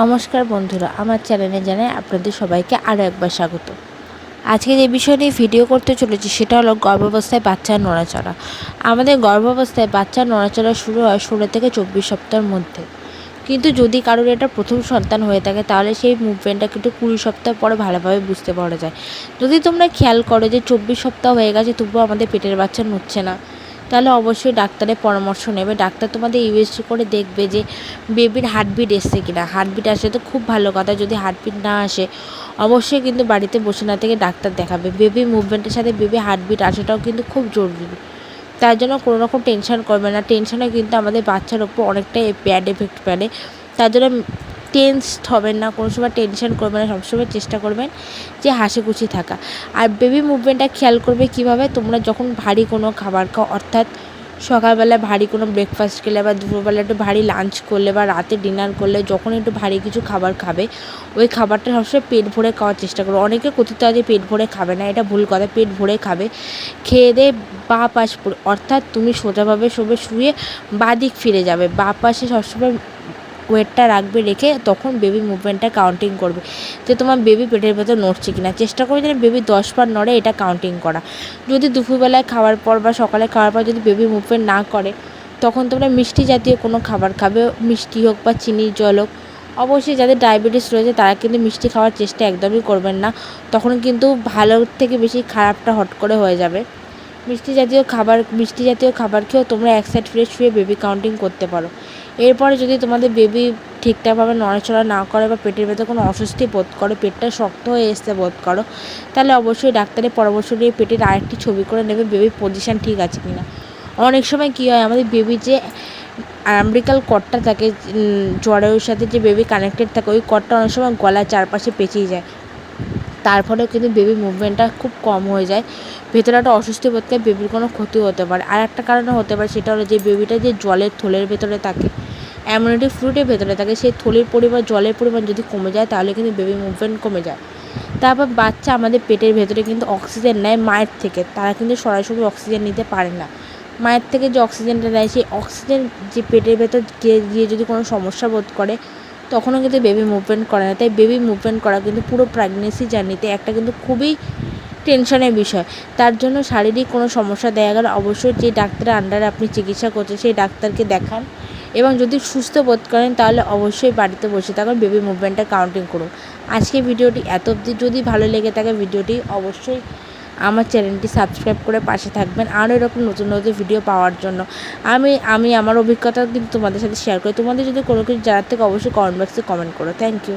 নমস্কার বন্ধুরা, আমার চ্যানেলে জানাই আপনাদের সবাইকে আরও একবার স্বাগত। আজকে যে বিষয় নিয়ে ভিডিও করতে চলেছি সেটা হলো গর্ভাবস্থায় বাচ্চার নড়াচড়া। আমাদের গর্ভাবস্থায় বাচ্চার নড়াচড়া শুরু হয় ষোলো থেকে চব্বিশ সপ্তাহের মধ্যে। কিন্তু যদি কারোর এটা প্রথম সন্তান হয়ে থাকে, তাহলে সেই মুভমেন্টটা কিন্তু কুড়ি সপ্তাহ পরে ভালোভাবে বুঝতে পারা যায়। যদি তোমরা খেয়াল করো যে চব্বিশ সপ্তাহ হয়ে গেছে, তবুও আমাদের পেটের বাচ্চা নড়ছে না। তাহলে অবশ্যই ডাক্তারের পরামর্শ নেবে। ডাক্তার তোমাদের ইউএসজি করে দেখবে যে বেবির হার্টবিট এসছে কিনা। হার্টবিট আসলে তো খুব ভালো কথা, যদি হার্টবিট না আসে, অবশ্যই কিন্তু বাড়িতে বসে না থেকে ডাক্তার দেখাবে। বেবি মুভমেন্টের সাথে বেবি হার্টবিট আসাটাও কিন্তু খুব জরুরি। তার জন্য কোনো রকম টেনশন করবে না। টেনশনে কিন্তু আমাদের বাচ্চার ওপর অনেকটাই ব্যাড এফেক্ট ফেলে। তার জন্য টেন্সড হবেন না, কোনো সময় টেনশন করবেন না, সবসময় চেষ্টা করবেন যে হাসি খুশি থাকা। আর বেবি মুভমেন্টটা খেয়াল করবে কীভাবে? তোমরা যখন ভারী কোনো খাবার খাও, অর্থাৎ সকালবেলা ভারী কোনো ব্রেকফাস্ট খেলে বা দুপুরবেলা একটু ভারী লাঞ্চ করলে বা রাতে ডিনার করলে, যখন একটু ভারী কিছু খাবার খাবে, ওই খাবারটা সবসময় পেট ভরে খাওয়ার চেষ্টা করো অনেকে কথিত আছে পেট ভরে খাবে না, এটা ভুল কথা, পেট ভরে খাবে। খেয়ে দিয়ে বা পাশ অর্থাৎ তুমি সোজাভাবে শোবে শুয়ে বাঁ দিক ফিরে যাবে। বা পাশে সবসময় ওয়েটটা রাখবে রেখে তখন বেবি মুভমেন্টটা কাউন্টিং করবে। যে তোমার বেবি পেটের ভেতর নড়ছে কিনা। চেষ্টা করবে যেন বেবি দশ বার নড়ে, এটা কাউন্টিং করা। যদি দুপুরবেলায় খাওয়ার পর বা সকালে খাওয়ার পর যদি বেবি মুভমেন্ট না করে, তখন তোমরা মিষ্টি জাতীয় কোনো খাবার খাবে। মিষ্টি হোক বা চিনির জল হোক। অবশ্যই যাদের ডায়াবেটিস রয়েছে, তারা কিন্তু মিষ্টি খাওয়ার চেষ্টা একদমই করবেন না। তখন কিন্তু ভালোর থেকে বেশি খারাপটা হট করে হয়ে যাবে। মিষ্টি জাতীয় খাবার, মিষ্টি জাতীয় খাবার খেয়েও তোমরা এক সাইড ফ্রেশ শুয়ে বেবি কাউন্টিং করতে পারো। এরপরে যদি তোমাদের বেবি ঠিকঠাকভাবে নড়াচড়া না করে বা পেটের ভেতরে কোনো অস্বস্তি বোধ করো, পেটটা শক্ত হয়ে এসতে বোধ করো, তাহলে অবশ্যই ডাক্তারের পরামর্শ নিয়ে পেটের আরেকটি ছবি করে নেবে বেবির পজিশান ঠিক আছে কি না অনেক সময় কী হয়, আমাদের বেবি যে আম্ব্রিকাল কটটা থাকে জ্বরের সাথে যে বেবি কানেক্টেড থাকে, ওই কটটা অনেক সময় গলার চারপাশে পেঁচিয়ে যায়। তার ফলেও কিন্তু বেবি মুভমেন্টটা খুব কম হয়ে যায়। ভেতরে একটা অস্বস্তি বোধ করে বেবির কোনো ক্ষতি হতে পারে। আর একটা কারণে হতে পারে, সেটা হলো যে বেবিটা যে জলের থলের ভেতরে থাকে অ্যামিউনিটি ফ্লুইডের ভেতরে থাকে, সেই থলির পরিমাণ, জলের পরিমাণ যদি কমে যায়, তাহলে কিন্তু বেবি মুভমেন্ট কমে যায়। তারপর বাচ্চা আমাদের পেটের ভেতরে কিন্তু অক্সিজেন নেয় মায়ের থেকে, তারা কিন্তু সরাসরি অক্সিজেন নিতে পারে না। মায়ের থেকে যে অক্সিজেনটা নেয়, সেই অক্সিজেন যে পেটের ভেতর গিয়ে গিয়ে যদি কোনো সমস্যা বোধ করে তখনও কিন্তু বেবি মুভমেন্ট করে না। তাই বেবি মুভমেন্ট করা কিন্তু পুরো প্রেগনেন্সি জার্নিতে একটা কিন্তু খুবই টেনশনের বিষয়। তার জন্য শারীরিক কোনো সমস্যা দেখা গেলে অবশ্যই যে ডাক্তারের আন্ডারে আপনি চিকিৎসা করছেন, সেই ডাক্তারকে দেখান এবং যদি সুস্থ বোধ করেন, তাহলে অবশ্যই বাড়িতে বসে থাকুন বেবি মুভমেন্টটা কাউন্টিং করুন। আজকে ভিডিওটি এত অবধি। যদি ভালো লেগে থাকে ভিডিওটি অবশ্যই আমার চ্যানেলটি সাবস্ক্রাইব করে পাশে থাকবেন আরও এরকম নতুন নতুন ভিডিও পাওয়ার জন্য। আমি আমি আমার অভিজ্ঞতা কিন্তু তোমাদের সাথে শেয়ার করি। তোমাদের যদি কোনো কিছু জানার থেকে, অবশ্যই কমেন্ট বক্সে কমেন্ট করো। Thank you